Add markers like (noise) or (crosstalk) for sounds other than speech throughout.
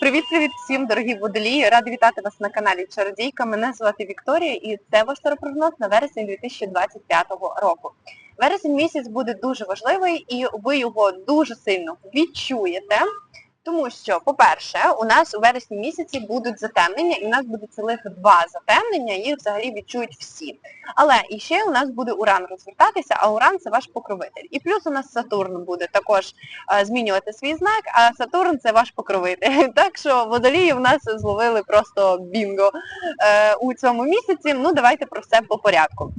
Привіт-привіт всім, дорогі водолії! Рада вітати вас на каналі Чародійка. Мене звати Вікторія і це ваш таропрогноз на вересень 2025 року. Вересень місяць буде дуже важливий і ви його дуже сильно відчуєте. Тому що, по-перше, у нас у вересні місяці будуть затемнення, і у нас буде цілих два затемнення, їх взагалі відчують всі. Але і ще у нас буде Уран розвертатися, а Уран це ваш покровитель. І плюс у нас Сатурн буде також е, змінювати свій знак, а Сатурн це ваш покровитель. (laughs) Так що водолії в нас зловили просто бінго е, у цьому місяці. Ну давайте про все по порядку.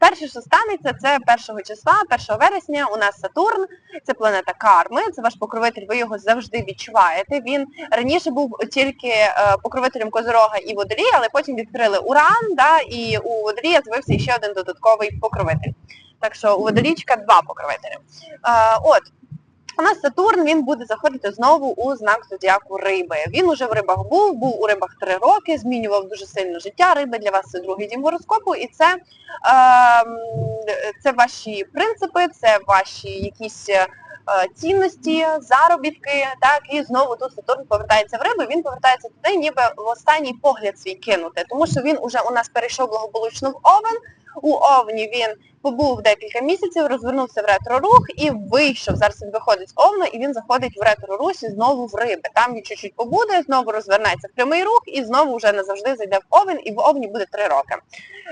Перше, що станеться, це 1 числа, 1 вересня у нас Сатурн, це планета Карми, це ваш покровитель, ви його завжди відчуваєте. Він раніше був тільки е, покровителем Козорога і Водолія, але потім відкрили Уран, да, і у Водолія з'явився ще один додатковий покровитель. Так що у Водолічка два покровителі. Е, от, у нас Сатурн, він буде заходити знову у знак зодіаку риби. Він уже в рибах був, був у рибах три роки, змінював дуже сильно життя. Риби для вас це другий дім гороскопу, і це, е, це ваші принципи, це ваші якісь е, цінності, заробітки, так, і знову тут Сатурн повертається в риби, він повертається туди, ніби в останній погляд свій кинути, тому що він уже у нас перейшов благополучно в Овен, у Овні він побув декілька місяців, розвернувся в ретро-рух і вийшов. Зараз він виходить з Овна і він заходить в ретро-русі знову в риби. Там він чуть-чуть побуде, знову розвернеться в прямий рух і знову вже назавжди зайде в Овен, і в Овні буде три роки.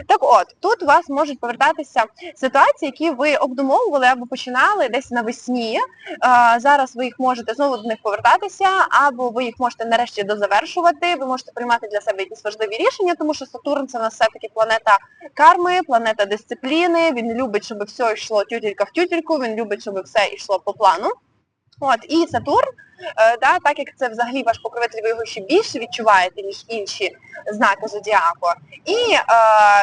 Так от, тут у вас можуть повертатися ситуації, які ви обдумовували або починали десь навесні. А, зараз ви їх можете знову до них повертатися, або ви їх можете нарешті дозавершувати, ви можете приймати для себе якісь важливі рішення, тому що Сатурн це у нас все-таки планета карми, планета дисципліни, він любить, щоб все йшло тютелька в тютельку, він любить, щоб все йшло по плану. От, і Сатурн, е, да, так як це взагалі ваш покровитель, ви його ще більше відчуваєте, ніж інші знаки зодіаку, і е,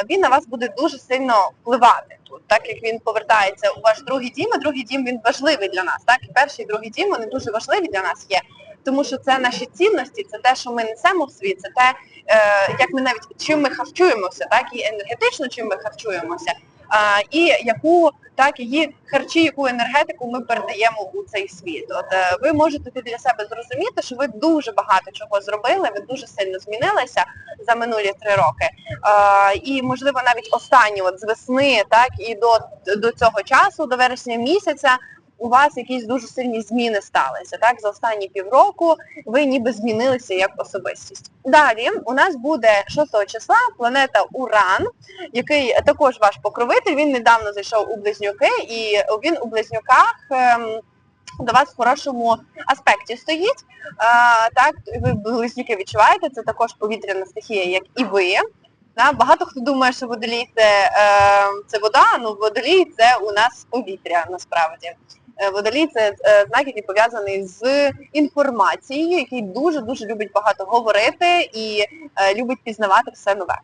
він на вас буде дуже сильно впливати тут, так як він повертається у ваш другий дім, а другий дім він важливий для нас. Так, і перший і другий дім вони дуже важливі для нас є. Тому що це наші цінності, це те, що ми несемо в світ, це те, е, як ми навіть чим ми харчуємося, так і енергетично чим ми харчуємося, а, і яку так її харчі, яку енергетику ми передаємо у цей світ. От е, ви можете для себе зрозуміти, що ви дуже багато чого зробили, ви дуже сильно змінилися за минулі три роки. А, і можливо навіть останні от з весни, так і до, до цього часу, до вересня місяця. У вас якісь дуже сильні зміни сталися. Так, за останні півроку ви ніби змінилися як особистість. Далі у нас буде 6 числа планета Уран, який також ваш покровитель. Він недавно зайшов у близнюки, і він у близнюках. Ем, до вас в хорошому аспекті стоїть. А, так, ви близнюки відчуваєте, це також повітряна стихія, як і ви. Да, багато хто думає, що водолій це, е, це вода, ну водолій це у нас повітря насправді. Е, Водолій це е, знак, який пов'язаний з інформацією, який дуже-дуже любить багато говорити і е, любить пізнавати все нове.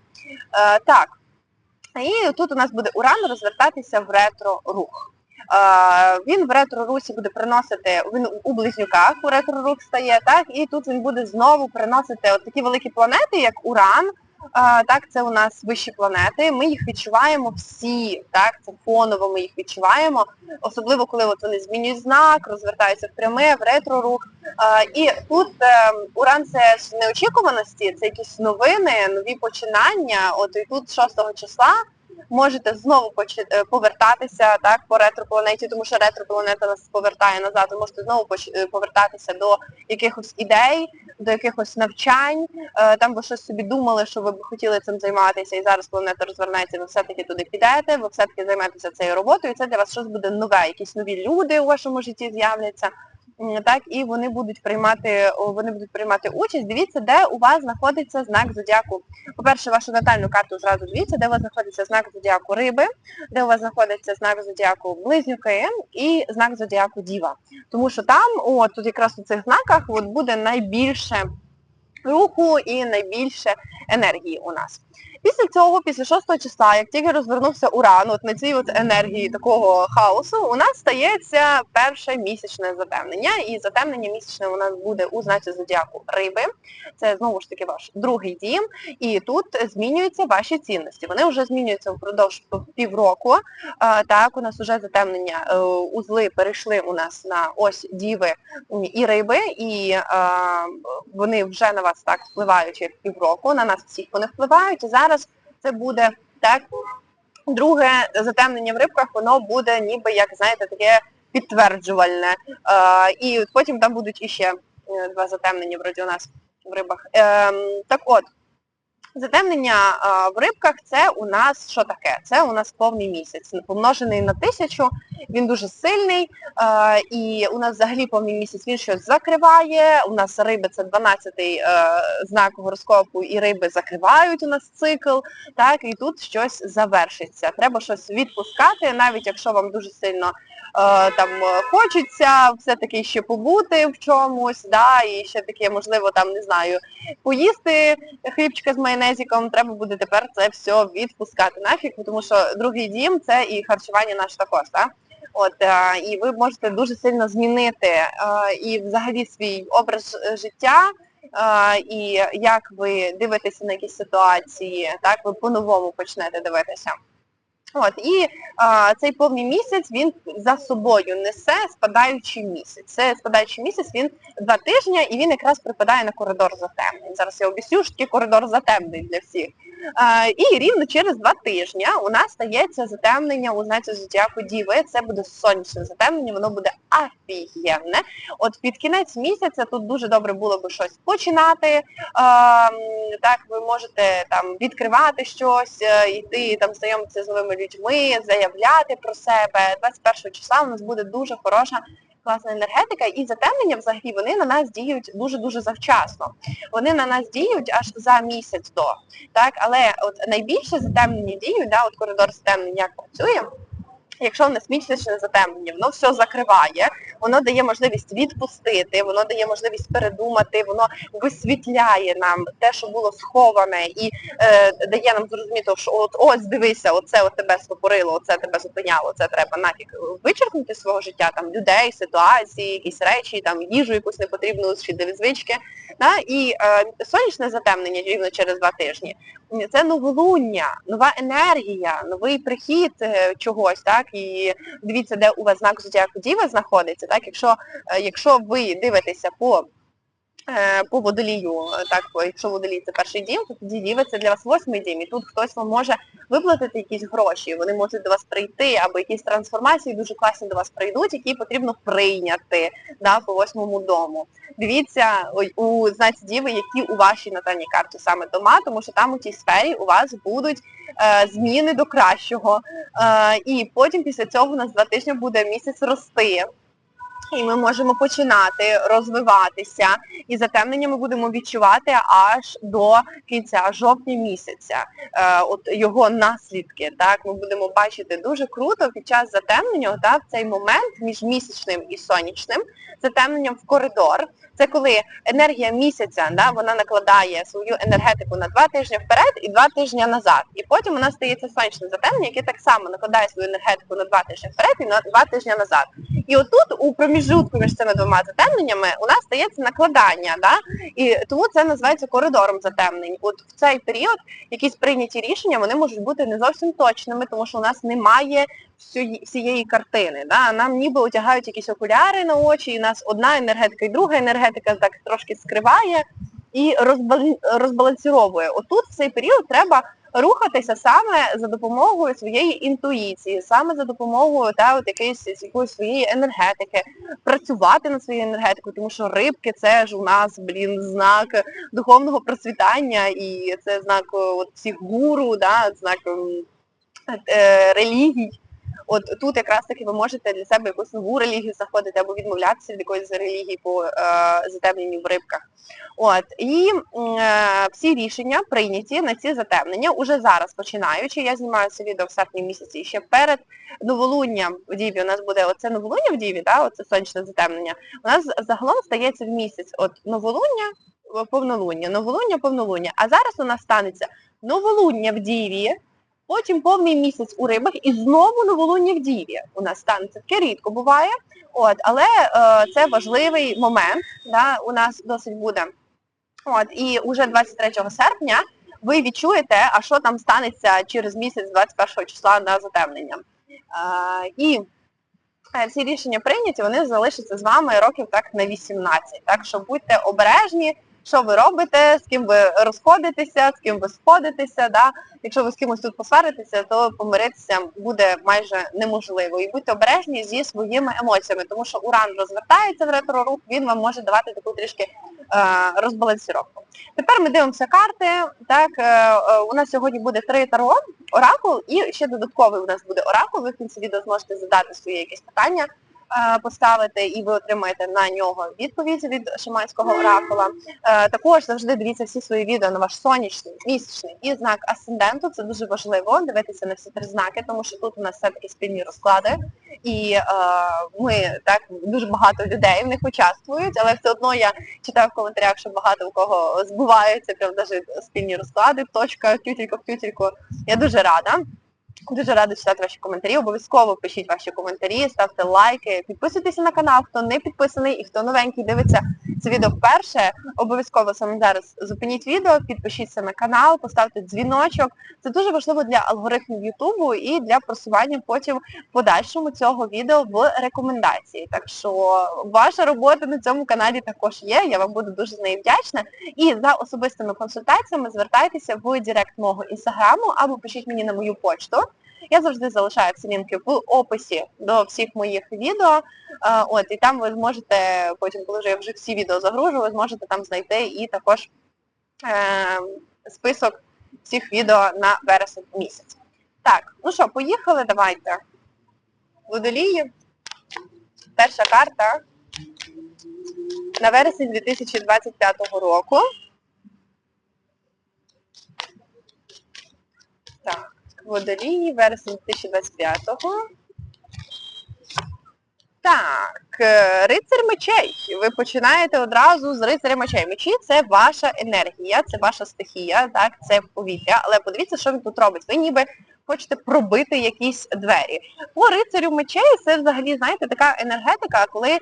Так, і тут у нас буде Уран розвертатися в ретро-рух. Він в ретро-русі буде приносити, він у близнюках у ретро-рух стає, так, і тут він буде знову приносити от такі великі планети, як Уран, так, це у нас вищі планети. Ми їх відчуваємо всі, так, це фоново ми їх відчуваємо, особливо коли от вони змінюють знак, розвертаються в пряме, в ретро-рух. І тут е, уран це ж неочікуваності, це якісь новини, нові починання. От і тут 6 числа можете знову е, повертатися так, по ретропланеті, тому що ретропланета нас повертає назад, ви можете знову е, повертатися до якихось ідей, до якихось навчань, е, там ви щось собі думали, що ви б хотіли цим займатися, і зараз планета розвернеться, ви все-таки туди підете, ви все-таки займетеся цією роботою, і це для вас щось буде нове, якісь нові люди у вашому житті з'являться. Так, і вони будуть приймати, вони будуть приймати участь. Дивіться, де у вас знаходиться знак зодіаку. По-перше, вашу натальну карту зразу дивіться, де у вас знаходиться знак зодіаку риби, де у вас знаходиться знак зодіаку близнюки і знак зодіаку діва. Тому що там, от тут якраз у цих знаках от буде найбільше руху і найбільше енергії у нас. Після цього, після 6 числа, як тільки розвернувся уран, от на цій от енергії такого хаосу, у нас стається перше місячне затемнення. І затемнення місячне у нас буде у знаці зодіаку риби. Це знову ж таки ваш другий дім. І тут змінюються ваші цінності. Вони вже змінюються впродовж півроку. Так, у нас вже затемнення, е, узли перейшли у нас на ось діви і риби, і вони вже на вас так впливають як півроку, на нас всіх вони впливають. І зараз це буде так. Друге затемнення в рибках, воно буде ніби, як знаєте, таке підтверджувальне. Е, і потім там будуть іще е, два затемнення вроді у нас в рибах. Е, так от, Затемнення в рибках це у нас що таке? Це у нас повний місяць, помножений на тисячу, він дуже сильний, і у нас взагалі повний місяць він щось закриває. У нас риби це 12-й е, знак гороскопу, і риби закривають у нас цикл, так, і тут щось завершиться. Треба щось відпускати, навіть якщо вам дуже сильно там е, хочеться все-таки ще побути в чомусь, да, і ще таке, можливо, там, не знаю, поїсти хлібчика з майонезиком, треба буде тепер це все відпускати нафіг, тому що другий дім це і харчування наш також, так? От, е, і ви можете дуже сильно змінити і взагалі свій образ життя, і як ви дивитеся на якісь ситуації, так, ви по-новому почнете дивитися. От, І а, цей повний місяць він за собою несе спадаючий місяць. Це спадаючий місяць, він два тижні і він якраз припадає на коридор затемнень. Зараз я об'ясню, що такий коридор затемнень для всіх. А, і рівно через два тижні у нас стається затемнення у знаці зодіаку Діви. Це буде сонячне затемнення, воно буде офігенне. От під кінець місяця тут дуже добре було би щось починати. А, так, ви можете там відкривати щось, е, йти там знайомитися з новими людьми, заявляти про себе. 21 числа у нас буде дуже хороша. Класна енергетика і затемнення взагалі вони на нас діють дуже-дуже завчасно. Вони на нас діють аж за місяць до. Так, Але от найбільше затемнення діють, да, от коридор затемнення як працює. Якщо в нас місячне затемнення, воно все закриває, воно дає можливість відпустити, воно дає можливість передумати, воно висвітляє нам те, що було сховане, і е, дає нам зрозуміти, що от ось дивися, оце от тебе стопорило, оце тебе зупиняло, це треба нафіг вичеркнути з свого життя, там людей, ситуації, якісь речі, там їжу якусь непотрібну, шкідливі звички. Да? І е, сонячне затемнення рівно через два тижні. Це новолуння, нова енергія, новий прихід е, чогось, так, і дивіться, де у вас знак зодіаку Діва знаходиться, так, якщо, е, якщо ви дивитеся по Е, по водолію, так, якщо водолій це перший дім, то тоді діва це для вас восьмий дім. І тут хтось вам може виплатити якісь гроші, вони можуть до вас прийти, або якісь трансформації дуже класні до вас прийдуть, які потрібно прийняти да, по восьмому дому. Дивіться у знаці діви, які у вашій натальній карті саме дома, тому що там у тій сфері у вас будуть е, зміни до кращого. Е, і потім після цього у нас два тижні буде місяць рости і ми можемо починати розвиватися. І затемнення ми будемо відчувати аж до кінця жовтня місяця. Е, от його наслідки. Так, Ми будемо бачити дуже круто під час затемнення, в цей момент між місячним і сонячним, затемненням в коридор. Це коли енергія місяця, да, вона накладає свою енергетику на два тижні вперед і два тижні назад. І потім у нас стається сонячне затемнення, яке так само накладає свою енергетику на два тижні вперед і на два тижні назад. І отут у проміжутку між цими двома затемненнями у нас стається накладання. Да? І тому це називається коридором затемнень. От в цей період якісь прийняті рішення вони можуть бути не зовсім точними, тому що у нас немає всієї картини. Да? Нам ніби одягають якісь окуляри на очі, і у нас одна енергетика і друга енергетика так трошки скриває і розбалансіровує. Отут в цей період треба рухатися саме за допомогою своєї інтуїції, саме за допомогою та, от якоїсь, якоїсь своєї енергетики, працювати над своєю енергетикою, тому що рибки це ж у нас, блін, знак духовного процвітання і це знак от, всіх гуру, да, знак е, релігій. От тут якраз таки ви можете для себе якусь нову релігію знаходити або відмовлятися від якоїсь релігії по е, затемненню в рибках. От І е, всі рішення прийняті на ці затемнення уже зараз починаючи. Я знімаю це відео в серпні місяці і ще перед новолунням в Діві. У нас буде оце новолуння в Діві, да, оце сонячне затемнення. У нас загалом стається в місяць от новолуння, повнолуння, новолуння, повнолуння. А зараз у нас станеться новолуння в Діві, потім повний місяць у рибах і знову новолуння в Діві. У нас станеться таке рідко буває. От, але е, це важливий момент, да, у нас досить буде. От, і уже 23 серпня ви відчуєте, а що там станеться через місяць 21 числа на затемнення. Е, і е, ці рішення прийняті, вони залишаться з вами років так на 18. Так що будьте обережні, що ви робите, з ким ви розходитеся, з ким ви сходитеся. Да? Якщо ви з кимось тут посваритеся, то помиритися буде майже неможливо. І будьте обережні зі своїми емоціями, тому що уран розвертається в ретро-рух, він вам може давати таку трішки е, розбалансіровку. Тепер ми дивимося карти. Так, е, е, у нас сьогодні буде три таро, оракул і ще додатковий у нас буде оракул. Ви в кінці відео зможете задати свої якісь питання, поставити, і ви отримаєте на нього відповідь від шаманського оракула. Е, Також завжди дивіться всі свої відео на ваш сонячний, місячний і знак асценденту. Це дуже важливо дивитися на всі три знаки, тому що тут у нас все-таки спільні розклади. І е, ми так дуже багато людей в них участвують, але все одно я читаю в коментарях, що багато у кого збуваються прям навіть спільні розклади, точка, тютелька в тютельку. Я дуже рада. Дуже рада читати ваші коментарі. Обов'язково пишіть ваші коментарі, ставте лайки, підписуйтесь на канал, хто не підписаний і хто новенький дивиться це відео вперше. Обов'язково саме зараз зупиніть відео, підпишіться на канал, поставте дзвіночок. Це дуже важливо для алгоритмів Ютубу і для просування потім в подальшому цього відео в рекомендації. Так що ваша робота на цьому каналі також є, я вам буду дуже з неї вдячна. І за особистими консультаціями звертайтеся в директ мого інстаграму або пишіть мені на мою почту. Я завжди залишаю всі в описі до всіх моїх відео. От, і там ви зможете, потім, коли я вже всі відео загружу, ви зможете там знайти і також е, список всіх відео на вересень місяць. Так, ну що, поїхали, давайте. Водолії. Перша карта на вересень 2025 року. Так, водолії, вересень 2025-го. Так, е, рицар мечей. Ви починаєте одразу з рицаря мечей. Мечі це ваша енергія, це ваша стихія, так, це повітря. Але подивіться, що він тут робить. Ви ніби хочете пробити якісь двері. По рицарю мечей це взагалі, знаєте, така енергетика, коли е,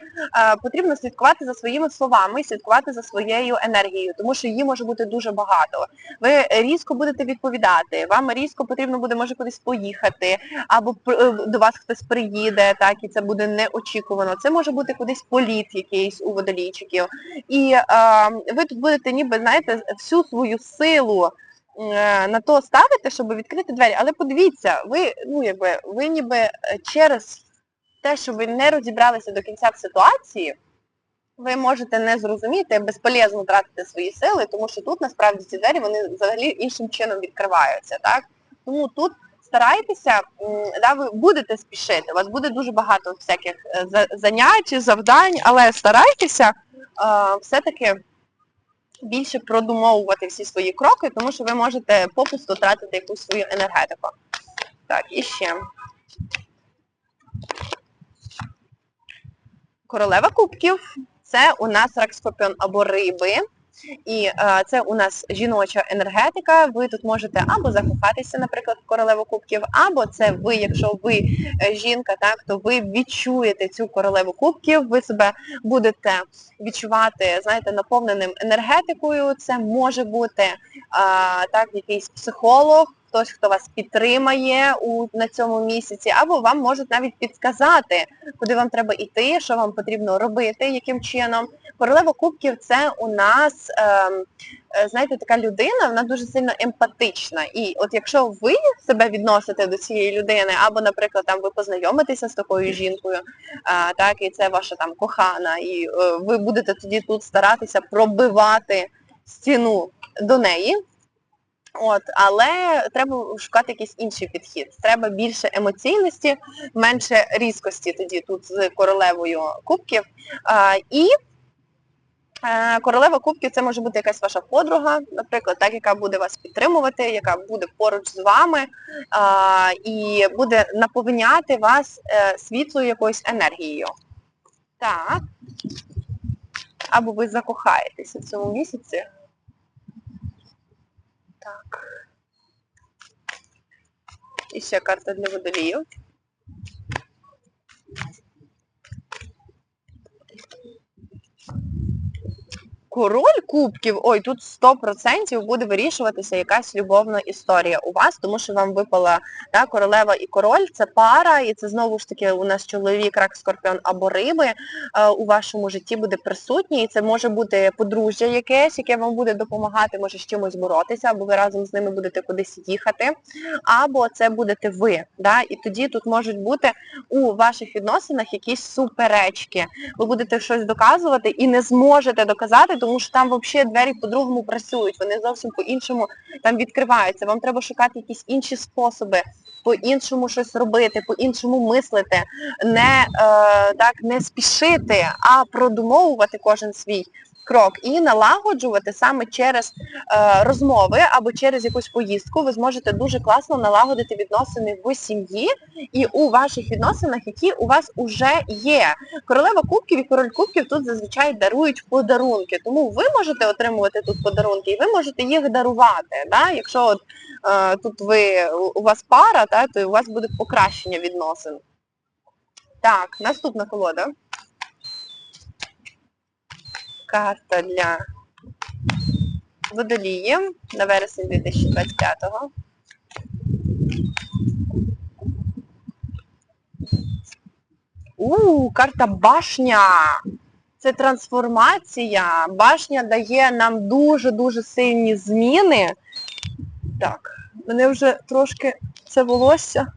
потрібно слідкувати за своїми словами, слідкувати за своєю енергією, тому що її може бути дуже багато. Ви різко будете відповідати, вам різко потрібно буде, може, кудись поїхати, або е, до вас хтось приїде, так, і це буде неочікувано. Це може бути кудись політ якийсь у водолійчиків. І е, ви тут будете ніби, знаєте, всю свою силу на то ставите, щоб відкрити двері. Але подивіться, ви, ну, якби, ви ніби е, через те, що ви не розібралися до кінця в ситуації, ви можете не зрозуміти, безполезно тратити свої сили, тому що тут насправді ці двері вони взагалі іншим чином відкриваються. так? Тому тут старайтеся, да, ви будете спішити, у вас буде дуже багато всяких е, за- занять, завдань, але старайтеся е, все-таки більше продумовувати всі свої кроки, тому що ви можете попусту тратити якусь свою енергетику. Так, і ще. Королева кубків це у нас рак скорпіон або риби. І а, це у нас жіноча енергетика. Ви тут можете або закохатися, наприклад, в королеву кубків, або це ви, якщо ви е, жінка, так, то ви відчуєте цю королеву кубків, ви себе будете відчувати, знаєте, наповненим енергетикою. Це може бути а, так, якийсь психолог, хтось, хто вас підтримає у, на цьому місяці, або вам можуть навіть підсказати, куди вам треба йти, що вам потрібно робити, яким чином. Королева кубків це у нас, ем, е, знаєте, така людина, вона дуже сильно емпатична. І от якщо ви себе відносите до цієї людини, або, наприклад, там ви познайомитеся з такою жінкою, а, так, і це ваша там кохана, і е, ви будете тоді тут старатися пробивати стіну до неї. От, але треба шукати якийсь інший підхід. Треба більше емоційності, менше різкості тоді тут з королевою кубків. А, і е, королева кубків це може бути якась ваша подруга, наприклад, так, яка буде вас підтримувати, яка буде поруч з вами а, і буде наповняти вас е, світлою якоюсь енергією. Так. Або ви закохаєтеся в цьому місяці. Так. І ще карта для водолію. Король кубків, ой, тут 100% буде вирішуватися якась любовна історія у вас, тому що вам випала та, королева і король, це пара, і це знову ж таки у нас чоловік, рак, скорпіон або риби е, у вашому житті буде присутній. І це може бути подружжя якесь, яке вам буде допомагати, може з чимось боротися, або ви разом з ними будете кудись їхати, або це будете ви. Да? І тоді тут можуть бути у ваших відносинах якісь суперечки. Ви будете щось доказувати і не зможете доказати, тому що там взагалі двері по-другому працюють, вони зовсім по-іншому там відкриваються. Вам треба шукати якісь інші способи, по-іншому щось робити, по-іншому мислити, не, е, так, не спішити, а продумовувати кожен свій крок і налагоджувати саме через е, розмови або через якусь поїздку ви зможете дуже класно налагодити відносини в сім'ї і у ваших відносинах, які у вас уже є. Королева кубків і король кубків тут зазвичай дарують подарунки, тому ви можете отримувати тут подарунки і ви можете їх дарувати. Да? Якщо от, е, тут ви, у вас пара, та, то у вас буде покращення відносин. Так, наступна колода. Карта для водоліїв на вересень 2025-го. У, карта башня. Це трансформація. Башня дає нам дуже-дуже сильні зміни. Так, мене вже трошки це волосся.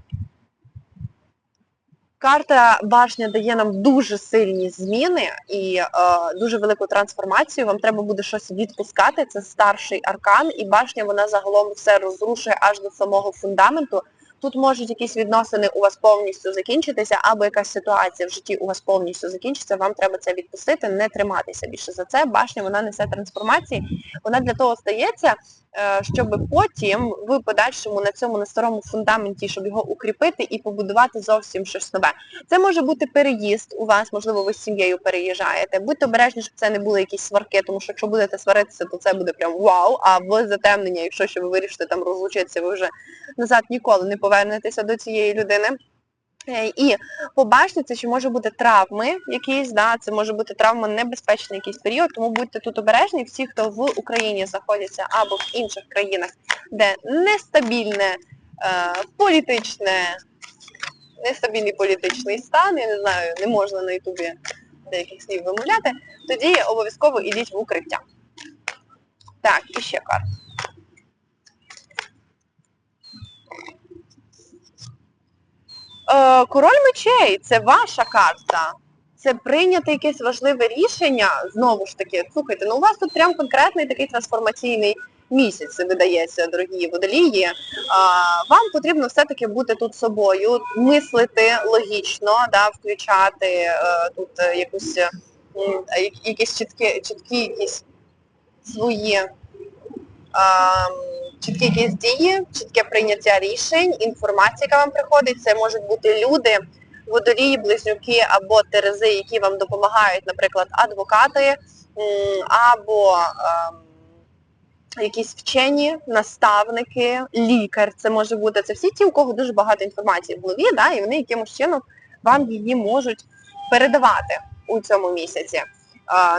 Карта башня дає нам дуже сильні зміни і е, дуже велику трансформацію. Вам треба буде щось відпускати. Це старший аркан, і башня вона загалом все розрушує аж до самого фундаменту. Тут можуть якісь відносини у вас повністю закінчитися, або якась ситуація в житті у вас повністю закінчиться, вам треба це відпустити, не триматися більше за це. Башня вона несе трансформації. Вона для того стається, е, щоб потім ви подальшому на цьому на старому фундаменті, щоб його укріпити і побудувати зовсім щось нове. Це може бути переїзд у вас, можливо, ви з сім'єю переїжджаєте. Будьте обережні, щоб це не були якісь сварки, тому що якщо будете сваритися, то це буде прям вау, а в затемнення, якщо що ви вирішите там розлучитися, ви вже назад ніколи не повернетеся до цієї людини. Е, І побачте, це ще може бути травми якісь, да, це може бути травма небезпечний якийсь період, тому будьте тут обережні, всі, хто в Україні знаходяться або в інших країнах, де нестабільне е, політичне, нестабільний політичний стан, я не знаю, не можна на ютубі деяких слів вимовляти, тоді обов'язково йдіть в укриття. Так, і ще карта. Е, Король мечей це ваша карта. Це прийняти якесь важливе рішення, знову ж таки, слухайте, ну у вас тут прям конкретний такий трансформаційний місяць видається, дорогі водолії. А, вам потрібно все-таки бути тут собою, мислити логічно, да, включати е, тут е, якусь, е, якісь чіткі, чіткі якісь свої а, чіткі якісь дії, чітке прийняття рішень, інформація, яка вам приходить, це можуть бути люди, водолії, близнюки або терези, які вам допомагають, наприклад, адвокати або ем, якісь вчені, наставники, лікар, це може бути, це всі ті, у кого дуже багато інформації в голові, да, і вони якимось чином вам її можуть передавати у цьому місяці.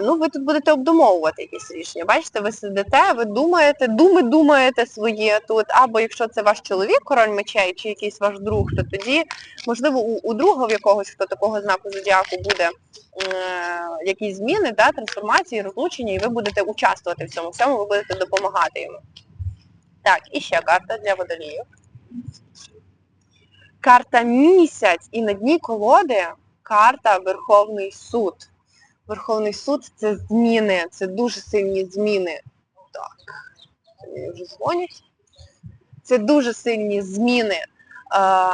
Ну, ви тут будете обдумовувати якісь рішення. Бачите, ви сидите, ви думаєте, думи думаєте свої тут, або якщо це ваш чоловік, король мечей, чи якийсь ваш друг, то тоді, можливо, у, у друга в якогось, хто такого знаку зодіаку буде е, якісь зміни, да, трансформації, розлучення, і ви будете участвувати в цьому всьому, ви будете допомагати йому. Так, і ще карта для водоліїв. Карта місяць і на дні колоди карта Верховний суд. Верховний суд це зміни, це дуже сильні зміни. Так, мені вже дзвонять. Це дуже сильні зміни а,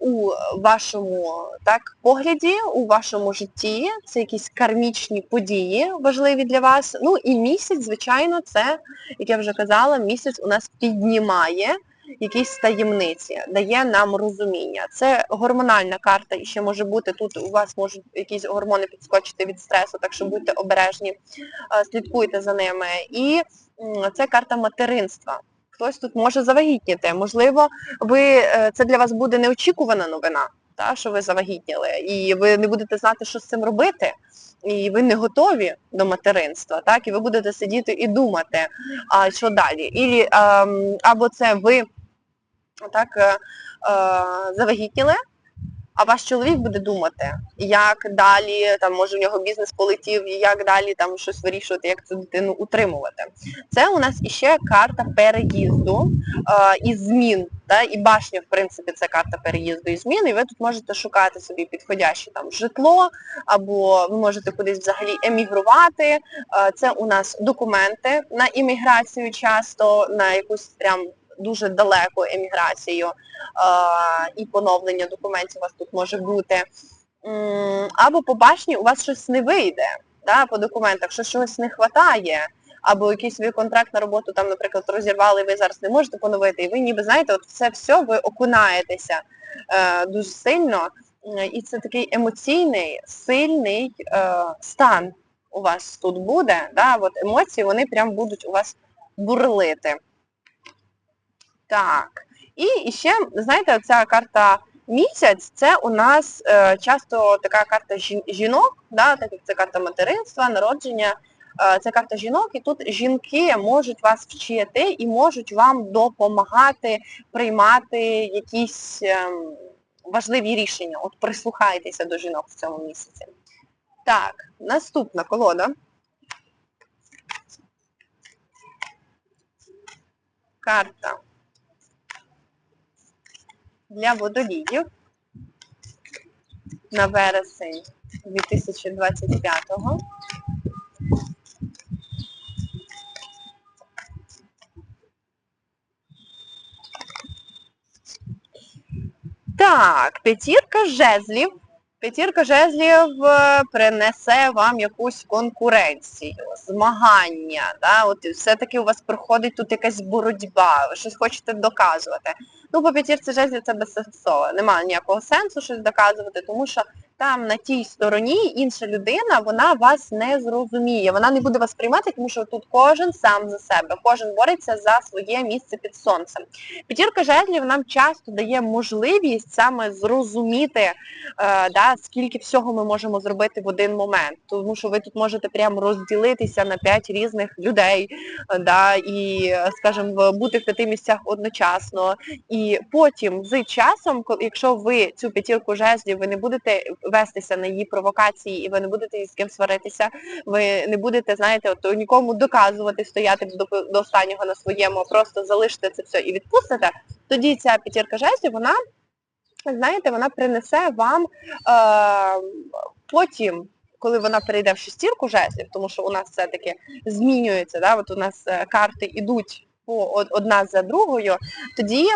у вашому так, погляді, у вашому житті. Це якісь кармічні події важливі для вас. Ну і місяць, звичайно, це, як я вже казала, місяць у нас піднімає якісь таємниці, дає нам розуміння. Це гормональна карта, і ще може бути тут у вас можуть якісь гормони підскочити від стресу, так що будьте обережні, е, слідкуйте за ними. І це карта материнства. хтось тут може завагітніти. Можливо, ви, е, це для вас буде неочікувана новина, та, що ви завагітніли, і ви не будете знати, що з цим робити. І ви не готові до материнства, так, і ви будете сидіти і думати, а що далі. Ілі, а, або це ви так, е, е, завагітніли, а ваш чоловік буде думати, як далі, там, може в нього бізнес полетів, і як далі там щось вирішувати, як цю дитину утримувати. Це у нас іще карта переїзду е, і змін. Да? І башня, в принципі, це карта переїзду і змін, і ви тут можете шукати собі підходяще там житло, або ви можете кудись взагалі емігрувати. Е, це у нас документи на імміграцію часто, на якусь прям дуже далеку еміграцію е, і поновлення документів у вас тут може бути. Або по башні у вас щось не вийде, да, по документах, що чогось не вистачає, або якийсь ви контракт на роботу там, наприклад, розірвали, і ви зараз не можете поновити, і ви ніби, знаєте, от це все ви окунаєтеся е, дуже сильно, і це такий емоційний, сильний е, стан у вас тут буде, да, от емоції, вони прям будуть у вас бурлити. Так. І, ще, знаєте, оця карта місяць, це у нас е, часто така карта жінок, да, так як це карта материнства, народження, е, це карта жінок, і тут жінки можуть вас вчити і можуть вам допомагати приймати якісь ем, важливі рішення. От прислухайтеся до жінок в цьому місяці. Так, наступна колода. Карта для водоліїв на вересень 2025-го. Так, п'ятірка жезлів. П'ятірка жезлів е, принесе вам якусь конкуренцію, змагання. Да? Все-таки у вас проходить тут якась боротьба, ви щось хочете доказувати. Ну, по п'ятірці жезлів це безсенсово. Немає ніякого сенсу щось доказувати, тому що там на тій стороні інша людина, вона вас не зрозуміє, вона не буде вас приймати, тому що тут кожен сам за себе, кожен бореться за своє місце під сонцем. П'ятірка жезлів нам часто дає можливість саме зрозуміти, е, да, скільки всього ми можемо зробити в один момент. Тому що ви тут можете прямо розділитися на п'ять різних людей, е, да, і, е, скажімо, бути в п'яти місцях одночасно. І потім з часом, якщо ви цю п'ятірку жезлів, ви не будете вестися на її провокації і ви не будете з ким сваритися, ви не будете, знаєте, от нікому доказувати, стояти до, до останнього на своєму, а просто залишите це все і відпустите, тоді ця п'ятірка жезлів, вона, знаєте, вона принесе вам е, потім, коли вона перейде в шестірку жезлів, тому що у нас все-таки змінюється, да, от у нас е, карти йдуть одна за другою, тоді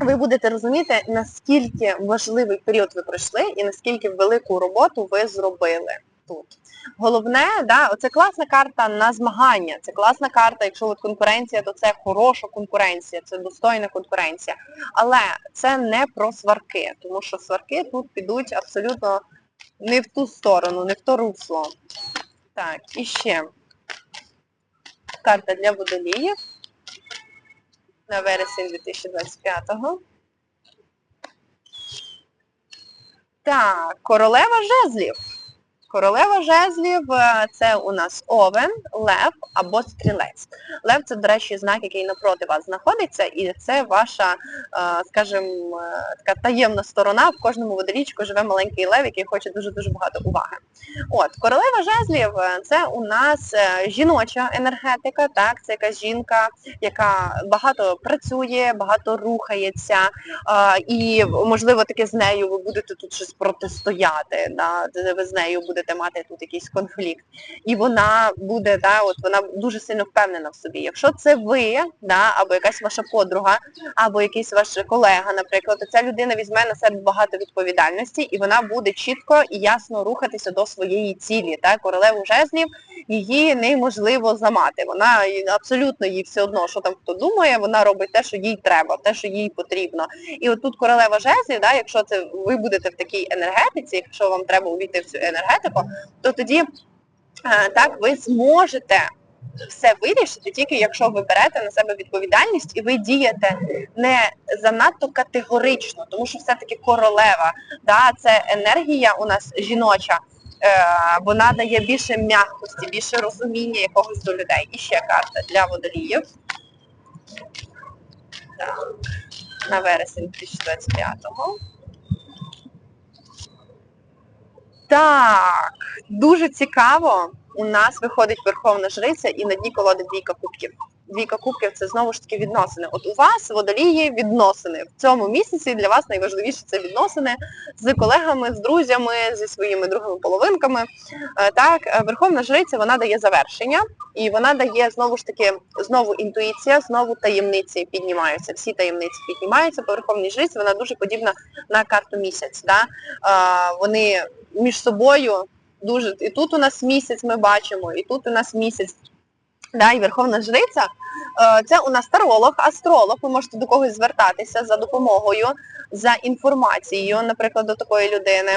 ви будете розуміти, наскільки важливий період ви пройшли і наскільки велику роботу ви зробили тут. Головне, да, оце класна карта на змагання, це класна карта, якщо от конкуренція, то це хороша конкуренція, це достойна конкуренція. Але це не про сварки, тому що сварки тут підуть абсолютно не в ту сторону, не в то русло. Так, і ще карта для водоліїв на вересень 2025-го. Так, королева жезлів. Королева жезлів е, це у нас овен, лев або стрілець. Лев це, до речі, знак, який напроти вас знаходиться, і це ваша, е, скажімо, е, така таємна сторона. В кожному водолічку живе маленький лев, який хоче дуже-дуже багато уваги. От, королева жезлів це у нас жіноча енергетика, так, це якась жінка, яка багато працює, багато рухається, і можливо таки з нею ви будете тут щось протистояти, да, ви з нею будете мати тут якийсь конфлікт. І вона буде, да, от вона дуже сильно впевнена в собі. Якщо це ви, да, або якась ваша подруга, або якийсь ваш колега, наприклад, то ця людина візьме на себе багато відповідальності і вона буде чітко і ясно рухатися до своєї цілі. Так? Королеву жезлів її неможливо замати. Вона абсолютно їй все одно, що там хто думає, вона робить те, що їй треба, те, що їй потрібно. І от тут королева жезлів, да, якщо це ви будете в такій енергетиці, якщо вам треба увійти в цю енергетику, то тоді е, так ви зможете все вирішити, тільки якщо ви берете на себе відповідальність і ви дієте не занадто категорично, тому що все-таки королева, да, це енергія у нас жіноча, е, вона дає більше м'якості, більше розуміння якогось до людей. І ще карта для водоліїв. Так, на вересень 2025-го. Так, дуже цікаво. У нас виходить Верховна Жриця і на дні колоди двійка кубків. Двійка кубків це знову ж таки відносини. От у вас, водолії, відносини. В цьому місяці для вас найважливіше це відносини з колегами, з друзями, зі своїми другими половинками. Е, Так, е, Верховна Жриця вона дає завершення і вона дає знову ж таки знову інтуїція, знову таємниці піднімаються. Всі таємниці піднімаються. По Верховній Жриці вона дуже подібна на карту місяць. Да? Е, Вони між собою дуже і тут у нас місяць ми бачимо, і тут у нас місяць. Да, і Верховна Жриця, е, це у нас таролог, астролог, ви можете до когось звертатися за допомогою, за інформацією, наприклад, до такої людини.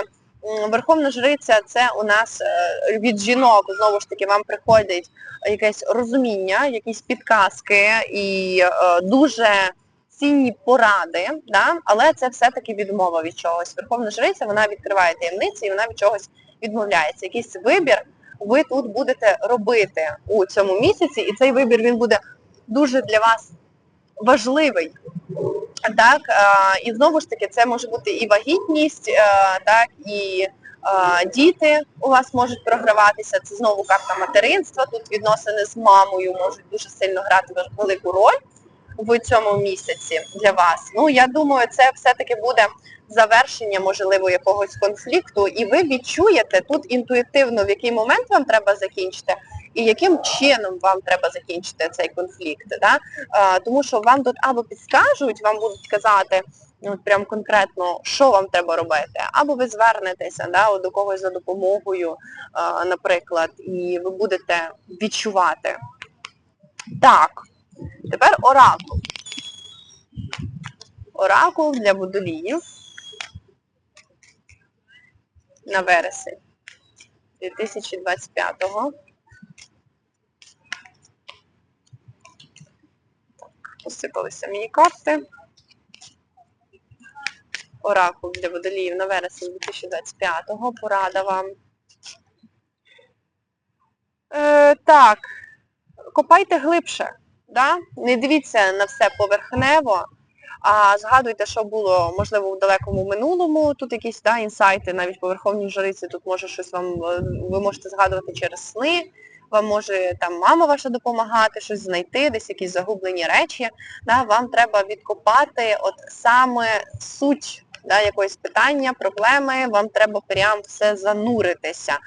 Верховна Жриця це у нас е, від жінок, знову ж таки, вам приходить якесь розуміння, якісь підказки і е, дуже цінні поради, да? але це все-таки відмова від чогось. Верховна Жриця, вона відкриває таємниці і вона від чогось відмовляється. Якийсь вибір ви тут будете робити у цьому місяці, і цей вибір він буде дуже для вас важливий. Так, е, і знову ж таки, це може бути і вагітність, е, так, і е, діти у вас можуть програватися. Це знову карта материнства. Тут відносини з мамою можуть дуже сильно грати велику роль в цьому місяці для вас. Ну, я думаю, це все-таки буде завершення, можливо, якогось конфлікту, і ви відчуєте тут інтуїтивно, в який момент вам треба закінчити, і яким чином вам треба закінчити цей конфлікт. Да? А, тому що вам тут або підскажуть, вам будуть казати, ну, от прям конкретно, що вам треба робити, або ви звернетеся да, до когось за допомогою, наприклад, і ви будете відчувати. Так, тепер оракул. Оракул для водоліїв на вересень 2025-го. Так, посипалися мені карти. Оракул для водоліїв на вересень 2025-го. Порада вам. Е, так, копайте глибше. Да? Не дивіться на все поверхнево, а згадуйте, що було, можливо, в далекому минулому, тут якісь да, інсайти, навіть по Верховній Жриці, тут може щось вам, е, ви можете згадувати через сни, вам може там мама ваша допомагати, щось знайти, десь якісь загублені речі. Да, вам треба відкопати от саме суть да, якогось питання, проблеми, вам треба прям все зануритися.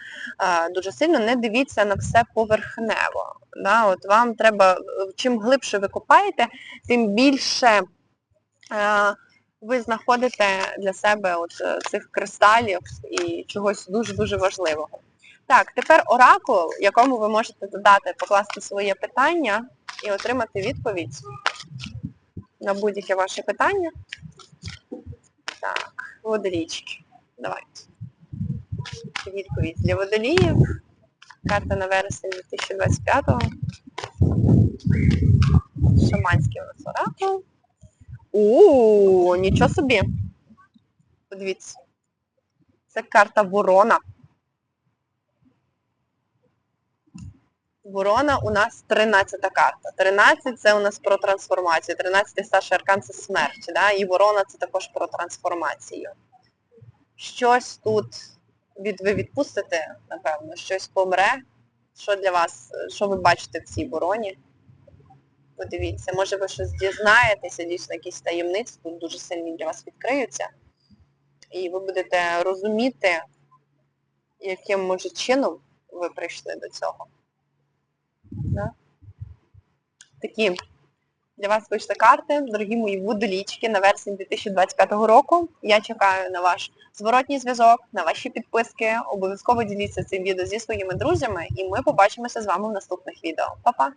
Дуже сильно не дивіться на все поверхнево. Да, от вам треба, чим глибше ви копаєте, тим більше ви знаходите для себе от е, цих кристалів і чогось дуже-дуже важливого. Так, тепер оракул, якому ви можете додати, покласти своє питання і отримати відповідь на будь-яке ваше питання. Так, водолічки. Давайте. Відповідь для водоліїв. Карта на вересень 2025-го. Шаманський у нас оракул. О, нічого собі. Подивіться. Це карта ворона. Ворона у нас 13 карта. 13 це у нас про трансформацію. 13 старший аркан це смерть. Да? І ворона це також про трансформацію. Щось тут від, ви відпустите, напевно, щось помре. Що для вас, що ви бачите в цій вороні? Подивіться, може ви щось дізнаєтеся, дійсно якісь таємниці тут дуже сильні для вас відкриються. І ви будете розуміти, яким може чином ви прийшли до цього. Да? Такі для вас вийшли карти, дорогі мої водолічки на версії 2025 року. Я чекаю на ваш зворотній зв'язок, на ваші підписки. Обов'язково діліться цим відео зі своїми друзями і ми побачимося з вами в наступних відео. Па-па!